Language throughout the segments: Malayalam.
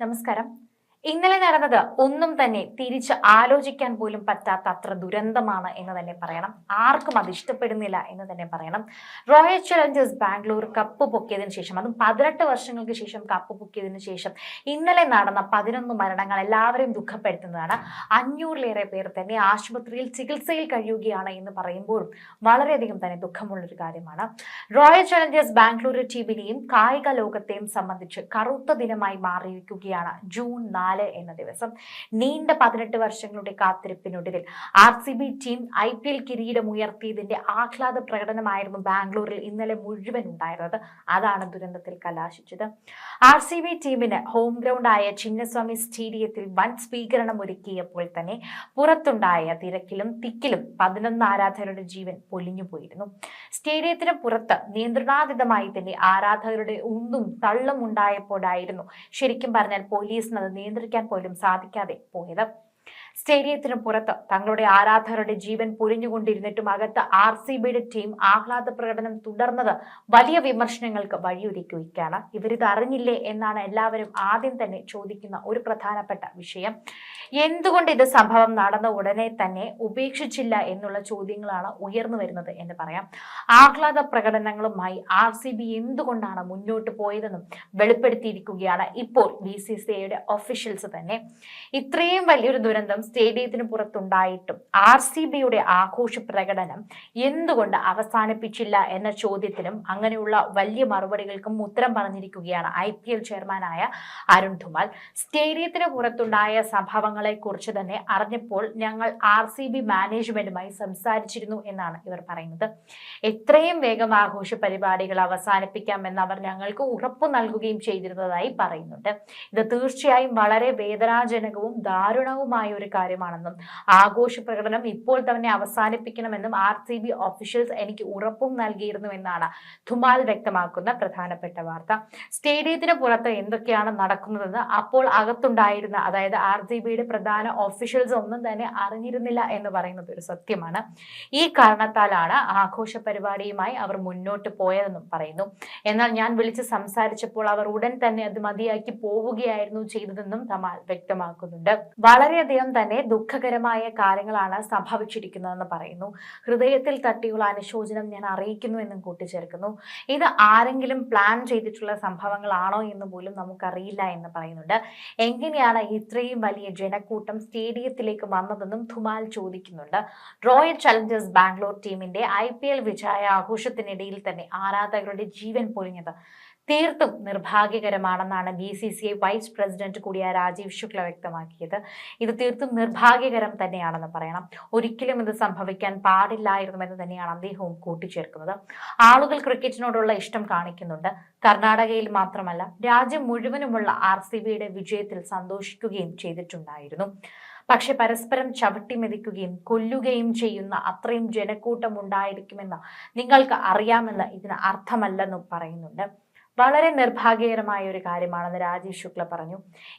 నమస్కారం. ഇന്നലെ നടന്നത് ഒന്നും തന്നെ തിരിച്ച് ആലോചിക്കാൻ പോലും പറ്റാത്ത അത്ര ദുരന്തമാണ് എന്ന് തന്നെ പറയണം. ആർക്കും അത് ഇഷ്ടപ്പെടുന്നില്ല എന്ന് തന്നെ പറയണം. റോയൽ ചലഞ്ചേഴ്സ് ബാംഗ്ലൂർ കപ്പ് പൊക്കിയതിനു ശേഷം അതും പതിനെട്ട് വർഷങ്ങൾക്ക് ശേഷം കപ്പ് പൊക്കിയതിനു ശേഷം ഇന്നലെ നടന്ന പതിനൊന്ന് മരണങ്ങൾ എല്ലാവരെയും ദുഃഖപ്പെടുത്തുന്നതാണ്. അഞ്ഞൂറിലേറെ പേർ തന്നെ ആശുപത്രിയിൽ ചികിത്സയിൽ കഴിയുകയാണ് എന്ന് പറയുമ്പോഴും വളരെയധികം തന്നെ ദുഃഖമുള്ളൊരു കാര്യമാണ്. റോയൽ ചലഞ്ചേഴ്സ് ബാംഗ്ലൂർ ടീമിനെയും കായിക ലോകത്തെയും സംബന്ധിച്ച് കറുത്ത ദിനമായി മാറിയിരിക്കുകയാണ്. ജൂൺ നാല് എന്ന ദിവസം. നീണ്ട പതിനെട്ട് വർഷങ്ങളുടെ കാത്തിരിപ്പിനൊടുവിൽ R C B team I P L കിരീടം ഉയർത്തിയതിന്റെ ആഹ്ലാദ പ്രകടനമായിരുന്നു ബാംഗ്ലൂരിൽ ഇന്നലെ മുഴുവൻ ഉണ്ടായിരുന്നത്. അതാണ് ദുരന്തത്തിൽ കലാശിച്ചത്. ആർ സി ബി ടീമിന് ഹോം ഗ്രൗണ്ടായ ചിന്നസ്വാമി സ്റ്റേഡിയത്തിൽ വൻ സ്വീകരണം ഒരുക്കിയപ്പോൾ തന്നെ പുറത്തുണ്ടായ തിരക്കിലും തിക്കിലും പതിനൊന്ന് ആരാധകരുടെ ജീവൻ പൊലിഞ്ഞുപോയിരുന്നു. സ്റ്റേഡിയത്തിന് പുറത്ത് നിയന്ത്രണാതീതമായി തന്നെ ആരാധകരുടെ ഉന്തും തള്ളും ഉണ്ടായപ്പോഴായിരുന്നു. ശരിക്കും പറഞ്ഞാൽ പോലീസിന് അത് നിയന്ത്രിക്കാൻ പോലും സാധിക്കാതെ പോയത്. സ്റ്റേഡിയത്തിന് പുറത്ത് തങ്ങളുടെ ആരാധകരുടെ ജീവൻ പൊലിഞ്ഞുകൊണ്ടിരുന്നിട്ടും അകത്ത് ആർ സി ബിയുടെ ടീം ആഹ്ലാദ പ്രകടനം തുടർന്നത് വലിയ വിമർശനങ്ങൾക്ക് വഴിയൊരുക്കുകയാണ് ഇവരിത് അറിഞ്ഞില്ലേ എന്നാണ് എല്ലാവരും ആദ്യം തന്നെ ചോദിക്കുന്ന ഒരു പ്രധാനപ്പെട്ട വിഷയം. എന്തുകൊണ്ട് ഇത് സംഭവം നടന്ന ഉടനെ തന്നെ ഉപേക്ഷിച്ചില്ല എന്നുള്ള ചോദ്യങ്ങളാണ് ഉയർന്നു വരുന്നത് എന്ന് പറയാം. ആഹ്ലാദ പ്രകടനങ്ങളുമായി ആർ സി ബി എന്തുകൊണ്ടാണ് മുന്നോട്ട് പോയതെന്നും വെളിപ്പെടുത്തിയിരിക്കുകയാണ് ഇപ്പോൾ ബി സി സി ഐയുടെ ഒഫീഷ്യൽസ് തന്നെ. ഇത്രയും വലിയൊരു ദുരന്തം സ്റ്റേഡിയത്തിന് പുറത്തുണ്ടായിട്ടും ആർ സി ബിയുടെ ആഘോഷ പ്രകടനം എന്തുകൊണ്ട് അവസാനിപ്പിച്ചില്ല എന്ന ചോദ്യത്തിനും അങ്ങനെയുള്ള വലിയ മറുപടികൾക്കും ഉത്തരം പറഞ്ഞിരിക്കുകയാണ് ഐ പി എൽ ചെയർമാനായ അരുൺ ധുമാൽ. സ്റ്റേഡിയത്തിന് പുറത്തുണ്ടായ സംഭവങ്ങളെ കുറിച്ച് തന്നെ അറിഞ്ഞപ്പോൾ ഞങ്ങൾ ആർ സി ബി മാനേജ്മെന്റുമായി സംസാരിച്ചിരുന്നു എന്നാണ് ഇവർ പറയുന്നത്. എത്രയും വേഗം ആഘോഷ പരിപാടികൾ അവസാനിപ്പിക്കാമെന്ന് അവർ ഞങ്ങൾക്ക് ഉറപ്പ് നൽകുകയും ചെയ്തിരുന്നതായി പറയുന്നുണ്ട്. ഇത് തീർച്ചയായും വളരെ വേദനാജനകവും ദാരുണവുമായ ഒരു കാര്യമാണെന്നും ആഘോഷ പ്രകടനം ഇപ്പോൾ തന്നെ അവസാനിപ്പിക്കണമെന്നും ആർ സി ബി ഓഫീഷ്യൽസ് എനിക്ക് ഉറപ്പും നൽകിയിരുന്നു എന്നാണ് ധുമാൽ വ്യക്തമാക്കുന്ന പ്രധാനപ്പെട്ട വാർത്ത. സ്റ്റേഡിയത്തിന് പുറത്ത് എന്തൊക്കെയാണ് നടക്കുന്നതെന്ന് അപ്പോൾ അകത്തുണ്ടായിരുന്ന അതായത് ആർ സി ബിയുടെ പ്രധാന ഓഫീഷ്യൽസ് ഒന്നും തന്നെ അറിഞ്ഞിരുന്നില്ല എന്ന് പറയുന്നത് ഒരു സത്യമാണ്. ഈ കാരണത്താലാണ് ആഘോഷ പരിപാടിയുമായി അവർ മുന്നോട്ട് പോയതെന്നും പറയുന്നു. എന്നാൽ ഞാൻ വിളിച്ച് സംസാരിച്ചപ്പോൾ അവർ ഉടൻ തന്നെ അത് മതിയാക്കി പോവുകയായിരുന്നു ചെയ്തതെന്നും തമാൽ വ്യക്തമാക്കുന്നുണ്ട്. വളരെയധികം തന്നെ ദുഃഖകരമായ കാര്യങ്ങളാണ് സംഭവിച്ചിരിക്കുന്നതെന്ന് പറയുന്നു. ഹൃദയത്തിൽ തട്ടിയുള്ള അനുശോചനം ഞാൻ അറിയിക്കുന്നു എന്നും കൂട്ടിച്ചേർക്കുന്നു. ഇത് ആരെങ്കിലും പ്ലാൻ ചെയ്തിട്ടുള്ള സംഭവങ്ങളാണോ എന്ന് പോലും നമുക്കറിയില്ല എന്ന് പറയുന്നുണ്ട്. എങ്ങനെയാണ് ഇത്രയും വലിയ ജനക്കൂട്ടം സ്റ്റേഡിയത്തിലേക്ക് വന്നതെന്നും ധുമാൽ ചോദിക്കുന്നുണ്ട്. റോയൽ ചലഞ്ചേഴ്സ് ബാംഗ്ലൂർ ടീമിന്റെ ഐ പി എൽ വിജയ ആഘോഷത്തിനിടയിൽ തന്നെ ആരാധകരുടെ ജീവൻ പൊലിഞ്ഞത്? തീർത്തും നിർഭാഗ്യകരമാണെന്നാണ് B C C I vice president കൂടിയായ രാജീവ് ശുക്ല വ്യക്തമാക്കിയത്. ഇത് തീർത്തും നിർഭാഗ്യകരം തന്നെയാണെന്ന് പറയണം. ഒരിക്കലും ഇത് സംഭവിക്കാൻ പാടില്ലായിരുന്നു എന്ന് തന്നെയാണ് അദ്ദേഹവും കൂട്ടിച്ചേർക്കുന്നത്. ആളുകൾ ക്രിക്കറ്റിനോടുള്ള ഇഷ്ടം കാണിക്കുന്നുണ്ട്. കർണാടകയിൽ മാത്രമല്ല രാജ്യം മുഴുവനുമുള്ള ആർ സി ബിയുടെ വിജയത്തിൽ സന്തോഷിക്കുകയും ചെയ്തിട്ടുണ്ടായിരുന്നു. പക്ഷെ പരസ്പരം ചവിട്ടി മെതിക്കുകയും കൊല്ലുകയും ചെയ്യുന്ന അത്രയും ജനക്കൂട്ടം ഉണ്ടായിരിക്കുമെന്ന് നിങ്ങൾക്ക് അറിയാമെന്ന് ഇതിന് അർത്ഥമല്ലെന്നും പറയുന്നുണ്ട്. വളരെ നിർഭാഗ്യകരമായ ഒരു കാര്യമാണെന്ന് രാജീവ് ശുക്ല പറഞ്ഞു.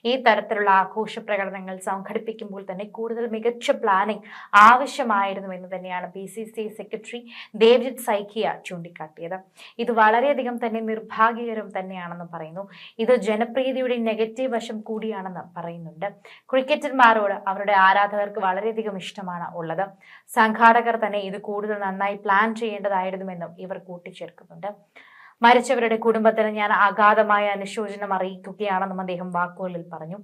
ഈ തരത്തിലുള്ള ആഘോഷ പ്രകടനങ്ങൾ സംഘടിപ്പിക്കുമ്പോൾ തന്നെ കൂടുതൽ മികച്ച പ്ലാനിംഗ് ആവശ്യമായിരുന്നു എന്ന് തന്നെയാണ് B C C secretary Devajit Saikia ചൂണ്ടിക്കാട്ടിയത്. ഇത് വളരെയധികം തന്നെ നിർഭാഗ്യകരം തന്നെയാണെന്ന് പറയുന്നു. ഇത് ജനപ്രീതിയുടെ നെഗറ്റീവ് വശം കൂടിയാണെന്ന് പറയുന്നുണ്ട്. ക്രിക്കറ്റർമാരോട് അവരുടെ ആരാധകർക്ക് വളരെയധികം ഇഷ്ടമാണ് ഉള്ളത്. സംഘാടകർ തന്നെ ഇത് കൂടുതൽ നന്നായി പ്ലാൻ ചെയ്യേണ്ടതായിരുന്നുവെന്നും ഇവർ കൂട്ടിച്ചേർക്കുന്നുണ്ട്. മരിച്ചവരുടെ കുടുംബത്തിന് ഞാൻ അഗാധമായ അനുശോചനം അറിയിക്കുകയാണെന്നും അദ്ദേഹം വാക്കുകളിൽ പറഞ്ഞു.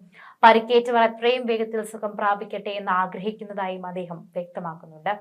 പരിക്കേറ്റവർ എത്രയും വേഗത്തിൽ സുഖം പ്രാപിക്കട്ടെ എന്ന് ആഗ്രഹിക്കുന്നതായും അദ്ദേഹം വ്യക്തമാക്കുന്നുണ്ട്.